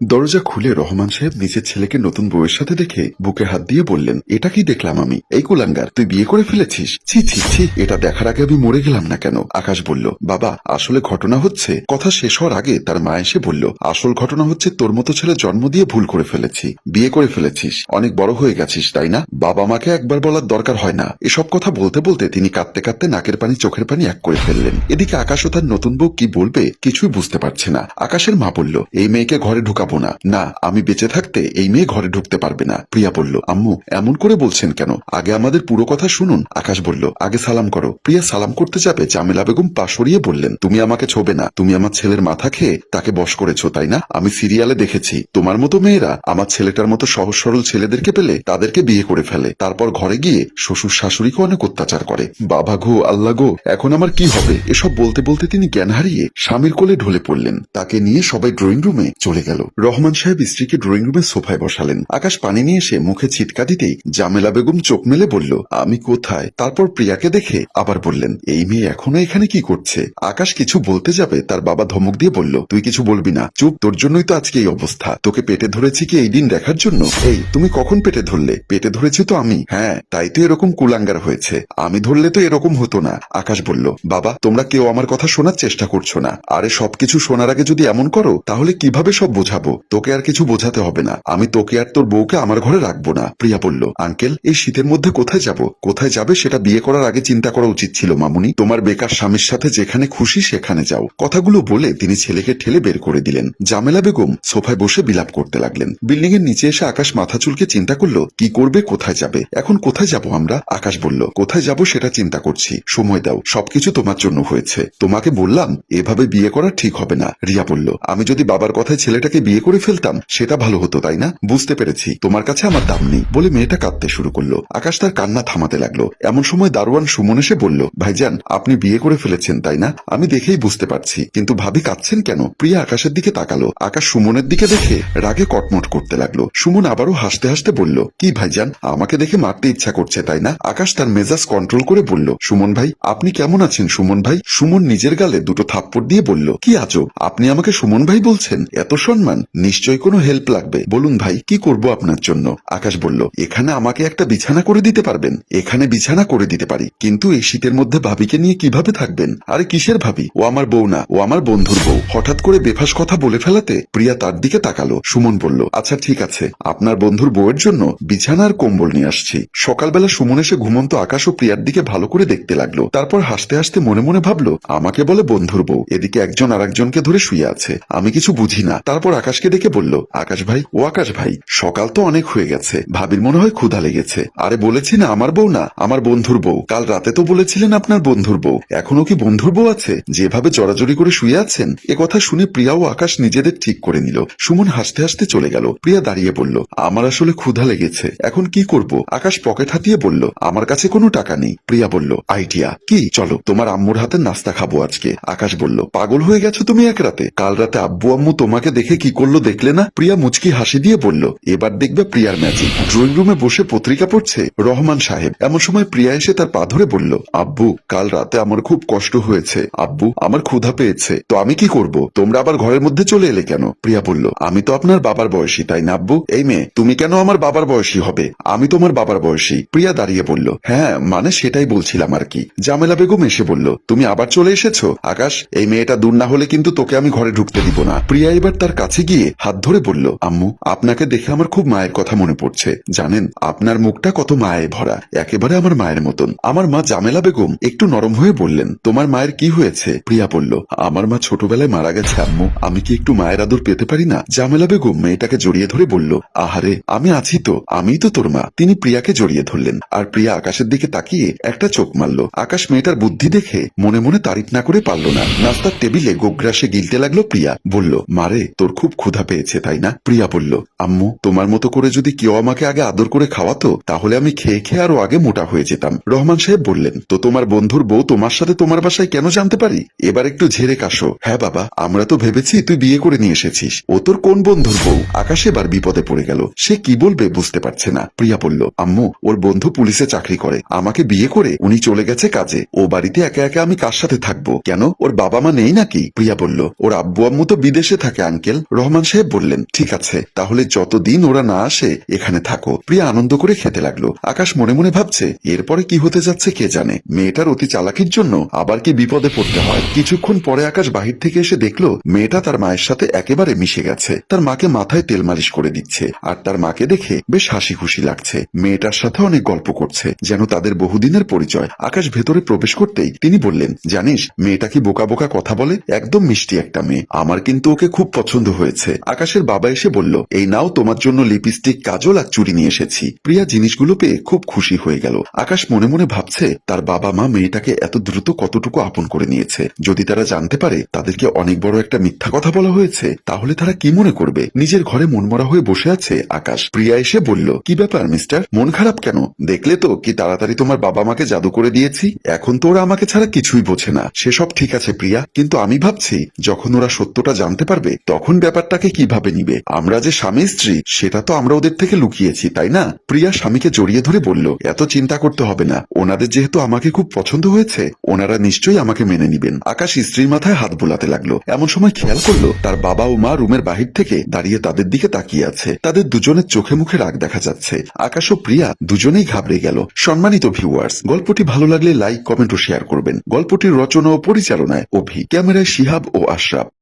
দরজা খুলে রহমান সাহেব নিজের ছেলেকে নতুন বউয়ের সাথে দেখে বুকে হাত দিয়ে বললেন, এটা কি দেখলাম আমি? এই কুলাঙ্গার, তুই বিয়ে করে ফেলেছিস? ছি ছি ছি, এটা দেখার আগে আমি মরে গেলাম না কেন? আকাশ বলল, বাবা, আসলে ঘটনা হচ্ছে, কথা শেষ হওয়ার আগে তার মা এসে বলল, আসল ঘটনা হচ্ছে তোর মতো ছেলে জন্ম দিয়ে ভুল করে ফেলেছি, বিয়ে করে ফেলেছিস, অনেক বড় হয়ে গেছিস, তাই না? বাবা মাকে একবার বলার দরকার হয় না। এসব কথা বলতে বলতে তিনি কাঁদতে কাঁদতে নাকের পানি, চোখের পানি এক করে ফেললেন। এদিকে আকাশ ও তার নতুন বউ কি বলবে কিছুই বুঝতে পারছে না। আকাশের মা বলল, এই মেয়েকে ঘরে ঢুকাবো না। না, আমি বেঁচে থাকতে এই মেয়ে ঘরে ঢুকতে পারবে না। প্রিয়া বলল, আম্মু, এমন করে বলছেন কেন? আগে আমাদের পুরো কথা শুনুন। আকাশ বলল, আগে সালাম করো। প্রিয়া সালাম করতে যাবে, জামেলা বেগম পা সরিয়ে বললেন, তুমি আমাকে ছোবে না। তুমি আমার ছেলের মাথা খেয়ে তাকে বশ করেছ, তাই না? আমি সিরিয়ালে দেখেছি। তোমার মতো মেয়েরা আমার ছেলেটার মতো সহজ সরল ছেলেদেরকে পেলে তাদেরকে বিয়ে করে ফেলে। তারপর ঘরে গিয়ে শ্বশুর শাশুড়িকে অনেক অত্যাচার করে। বাবা গো, আল্লাহ গো, এখন আমার কি হবে? এসব বলতে বলতে তিনি জ্ঞান হারিয়ে স্বামীর কোলে ঢলে পড়লেন। তাকে নিয়ে সবাই ড্রয়িং রুমে চলে গেল। রহমান সাহেব স্ত্রীকে ড্রয়িং রুমে সোফায় বসালেন। আকাশ পানি নিয়ে এসে মুখে ছিটকা দিতেই জামেলা বেগম চোখ মেলে বলল, আমি কোথায়? তারপর প্রিয়াকে দেখে আবার বললেন, এই মেয়ে এখনও এখানে কি করছে? আকাশ কিছু বলতে যাবে, তার বাবা ধমক দিয়ে বলল, তুই কিছু বলবি না, চুপ, তোর জন্যই তো আজকে এই অবস্থা। তোকে পেটে ধরেছি কি এই দিন দেখার জন্য? এই, তুমি কখন পেটে ধরলে? পেটে ধরেছি তো আমি। হ্যাঁ তাই তো এরকম কুলাঙ্গার হয়েছে। আমি ধরলে তো এরকম হতো না। আকাশ বলল, বাবা, তোমরা কেউ আমার কথা শোনার চেষ্টা করছ না। আরে সবকিছু শোনার আগে যদি এমন করো, তাহলে কীভাবে সব বোঝাবো? তোকে আর কিছু বোঝাতে হবে না। আমি তোকে আর তোর বউকে আমার ঘরে রাখব না। প্রিয়া বলল, আঙ্কেল, এই শীতের মধ্যে কোথায় যাব? কোথায় যাবে সেটা বিয়ে করার আগে চিন্তা করা উচিত ছিল মামুনি। তোমার বেকার স্বামীর সাথে যেখানে খুশি সেখানে যাও। কথাগুলো বলে তিনি ছেলেকে ঠেলে বের করে দিলেন। জামেলা বেগম সোফায় বসে বিলাপ করতে লাগলেন। বিল্ডিং এর নিচে এসে আকাশ মাথা চুলকে চিন্তা করল, কি করবে, কোথায় যাবে? এখন কোথায় যাব আমরা? আকাশ বলল, কোথায় যাব সেটা চিন্তা করছি। সময় দাও। সবকিছু তোমার জন্য হয়েছে। তোমাকে বললাম, এভাবে বিয়ে করা ঠিক হবে না। রিয়া বলল, আমি যদি বাবার কথায় ছেলেটাকে বিয়ে করে ফেলতাম, সেটা ভালো হতো, তাই না? বুঝতে পেরেছি। তোমার কাছে আমার দাম নেই বলে মেয়েটা কাঁদতে শুরু করল। আকাশ তার কান্না থামাতে লাগল। এমন সময় দারোয়ান সুমন এসে বলল, ভাইজান, আপনি বিয়ে করে ফেলেছেন, তাই না? আমি দেখেই বুঝতে পারছি। কিন্তু ভাবি কাঁদছেন কেন? প্রিয়া আকাশের দিকে তাকালো। আকাশ সুমনের দিকে দেখে রাগে কটমট করতে লাগল। সুমন আবারও হাসতে হাসতে বলল, কি ভাইজান, আমাকে দেখে মারতে ইচ্ছা করছে, তাই না? আকাশ তার মেজাজ কন্ট্রোল করে বলল, সুমন ভাই, আপনি কেমন আছেন, সুমন ভাই? সুমন নিজের গালে দুটো থাপ্পড় দিয়ে বলল, কি আজব, আপনি আমাকে সুমন ভাই বলছেন? এত সম্মান! নিশ্চয়ই কোনো হেল্প লাগবে। বলুন ভাই, কি করব আপনার জন্য? আকাশ বলল, এখানে আমাকে একটা বিছানা করে দিতে পারবেন। এখানে বিছানা করে দিতে পারি। কিন্তু এই শীতের মধ্যে ভাবিকে নিয়ে কীভাবে থাকবেন? আরে কিসের ভাবি? ও আমার বউ না, ও আমার বন্ধুর বউ। হঠাৎ করে বেফাস কথা বলে ফেলাতে প্রিয়া তার দিকে তাকালো। সুমন বলল আচ্ছা ঠিক আছে, আপনার বন্ধুর বউয়ের জন্য বিছানার কম্বল নিয়ে আসছি। সকালবেলা সুমন এসে ঘুমন্ত আকাশ ও প্রিয়ার দিকে ভালো করে দেখতে লাগল। তারপর হাসতে হাসতে মনে মনে ভাবলো, আমাকে বলে বন্ধুর বউ, এদিকে একজন আর একজনকে ধরে শুয়ে আছে। আমি কিছু বুঝি না। তারপর আকাশকে দেখে বলল, আকাশ ভাই, ও আকাশ ভাই, সকাল তো অনেক হয়ে গেছে। ভাবির মনে হয় ক্ষুধা লেগেছে। আরে বলেছি না, আমার বউ না, আমার বন্ধুর বউ। কাল রাতে তো বলেছিলেন আপনার বন্ধুর বউ। এখনও কি বন্ধুর বউ আছে? যেভাবে জড়াজড়ি করে শুয়ে আছেন, এ কথা শুনে প্রিয়া ও আকাশ নিজেদের ঠিক করে নিল। সুমন হাসতে হাসতে চলে গেল। প্রিয়া দাঁড়িয়ে বলল, আমার আসলে ক্ষুধা লেগেছে। এখন কি করব? আকাশ পকেট হাতিয়ে বলল, আমার কাছে কোনো টাকা নেই। প্রিয়া বলল, আইডিয়া, কি? চলো, তোমার আম্মুর হাতে নাস্তা খাব আজকে। আকাশ বলল, পাগল হয়ে গেছো তুমি এক রাতে। কাল রাতে আব্বু আম্মু তোমাকে দেখে কি করল দেখলে না প্রিয়া মুচকি হাসি দিয়ে বলল, এবার দেখবে প্রিয়ার ম্যাজিক। ড্রয়িং রুমে বসে পত্রিকা পড়ছে? রহমান সাহেব এমন সময় প্রিয়া এসে তার পা ধরে বলল, আব্বু, কাল রাতে আমার খুব কষ্ট হয়েছে। আব্বু, আমার ক্ষুধা পেয়েছে। তো আমি কি করব? তোমরা আবার ঘরের মধ্যে চলে এলে কেন? প্রিয়া বলল, আমি তো আপনার বাবার বয়সী, তাই না আব্বু? এই মেয়ে, তুমি কেন আমার বাবার বয়সী হবে? আমি তোমার বাবার বয়সী। প্রিয়া দাঁড়িয়ে বলল হ্যাঁ মানে সেটাই বলছিলাম আর কি। জামেলা বেগম এসে বলল, তুমি আবার চলে এসেছ? আকাশ, এই মেয়েটা দূর না হলে কিন্তু তোকে আমি ঘরে ঢুকতে দিব না। প্রিয়া এবার তার কাছে গিয়ে হাত ধরে বলল, আম্মু, আপনাকে দেখে আমার খুব মায়ের কথা মনে পড়ছে। জানেন, আপনার মুখটা কত মায়ে ভরা। একেবারে আমার মায়ের মতন। আমার মা জামেলা বেগম একটু নরম হয়ে বললেন, তোমার মায়ের কি হয়েছে? প্রিয়া বলল, আমার মা ছোটবেলায় মারা গেছে, আম্মু। আমি কি একটু মায়ের আদর পেতে পারি না? জামেলা বেগম মেয়েটাকে জড়িয়ে ধরে বলল, আহারে, আমি আছি তো। আমিই তো তোর মা। তিনি প্রিয়াকে জড়িয়ে ধরলেন, আর প্রিয়া আকাশের দিকে তাকিয়ে একটা চোখ মারল। আকাশ মেয়েটার বুদ্ধি দেখে মনে মনে তারিফ না করে পারল না। নাস্তার টেবিলে গোগ্রাসে গিলতে লাগল প্রিয়া। বলল মারে তোর খুব ক্ষুধা পেয়েছে, তাই না? প্রিয়া বলল, আম্মু, তোমার মতো করে যদি কেউ আমাকে আগে আদর করে খাওয়াতো, তাহলে আমি খেয়ে খেয়ে আরও আগে মোটা হয়ে যেতাম। রহমান সাহেব বললেন, তো তোমার বন্ধুর বউ তোমার সাথে তোমার বাসায় কেন জানতে পারি? এবার একটু ঝেড়ে কাশো। হ্যাঁ বাবা, আমরা তো ভেবেছি তুই বিয়ে করে নিয়ে এসেছিস। ও তোর কোন বন্ধুর বউ? আকাশ এবার বিপদে পড়ে গেল। সে কি বলবে বুঝতে পারছে না। প্রিয়া বলল, আম্মু, ওর বন্ধু পুলিশে চাকরি করে। আমাকে বিয়ে করে উনি চলে গেছে কাজে। ও বাড়িতে একা একা আমি কার সাথে থাকব? কেন? ওর বাবা মা নেই নাকি? প্রিয়া বলল, ওর আব্বু আম্মু তো বিদেশে থাকে, আঙ্কেল। রহমান রহমান সাহেব বললেন, ঠিক আছে, তাহলে যতদিন ওরা না আসে, এখানে থাকো। প্রিয়া আনন্দ করে খেতে লাগল। আকাশ মনে মনে ভাবছে, এরপরে কি হতে যাচ্ছে কে জানে? মেয়েটার অতি চালাকির জন্য আবার কি বিপদে পড়তে হয়? কিছুক্ষণ পরে আকাশ বাহির থেকে এসে দেখল, মেয়েটা তার মায়ের সাথে একেবারে মিশে গেছে। তার মাকে মাথায় তেল মালিশ করে দিচ্ছে, আর তার মাকে দেখে বেশ হাসি খুশি লাগছে। মেয়েটার সাথে অনেক গল্প করছে, যেন তাদের বহুদিনের পরিচয়। আকাশ ভেতরে প্রবেশ করতেই তিনি বললেন, জানিস, মেয়েটা কি বোকা বোকা কথা বলে? একদম মিষ্টি একটা মেয়ে। আমার কিন্তু ওকে খুব পছন্দ হয়েছে। আকাশের বাবা এসে বলল, এই নাও তোমার জন্য লিপস্টিক, কাজল আর চুরি নিয়ে এসেছি। প্রিয়া জিনিসগুলো পেয়ে খুব খুশি হয়ে গেল। আকাশ মনে মনে ভাবছে, তার বাবা মা মেয়েটাকে এত দ্রুত কতটুকু আপন করে নিয়েছে। যদি তারা জানতে পারে, তাদেরকে অনেক বড় একটা মিথ্যা কথা বলা হয়েছে, তাহলে তারা কি মনে করবে? নিজের ঘরে মনমরা হয়ে বসে আছে আকাশ। প্রিয়া এসে বলল, কি ব্যাপার, মিস্টার? মন খারাপ কেন? দেখলে তো কি তাড়াতাড়ি তোমার বাবা মাকে জাদু করে দিয়েছি? এখন তো ওরা আমাকে ছাড়া কিছুই বোঝে না। সেসব ঠিক আছে, প্রিয়া। কিন্তু আমি ভাবছি, যখন ওরা সত্যটা জানতে পারবে, তখন ব্যাপারটাকে কীভাবে নিবে? আমরা যে স্বামী স্ত্রী, সেটা তো আমরা ওদের থেকে লুকিয়েছি, তাই না? প্রিয়া স্বামীকে জড়িয়ে ধরে বলল, এত চিন্তা করতে হবে না। ওনাদের যেহেতু আমাকে খুব পছন্দ হয়েছে, ওনারা নিশ্চয়ই আমাকে মেনে নিবেন। আকাশ স্ত্রীর মাথায় হাত বোলাতে লাগল। এমন সময় খেয়াল করল, তার বাবা ও মা রুমের বাহির থেকে দাঁড়িয়ে তাদের দিকে তাকিয়ে আছে। তাদের দুজনের চোখে মুখে রাগ দেখা যাচ্ছে। আকাশ ও প্রিয়া দুজনেই ঘাবড়ে গেল। সম্মানিত ভিউয়ার্স, গল্পটি ভালো লাগলে লাইক, কমেন্ট ও শেয়ার করবেন। গল্পটির রচনা ও পরিচালনায় অভি। ক্যামেরায় শিহাব ও আশরাফ।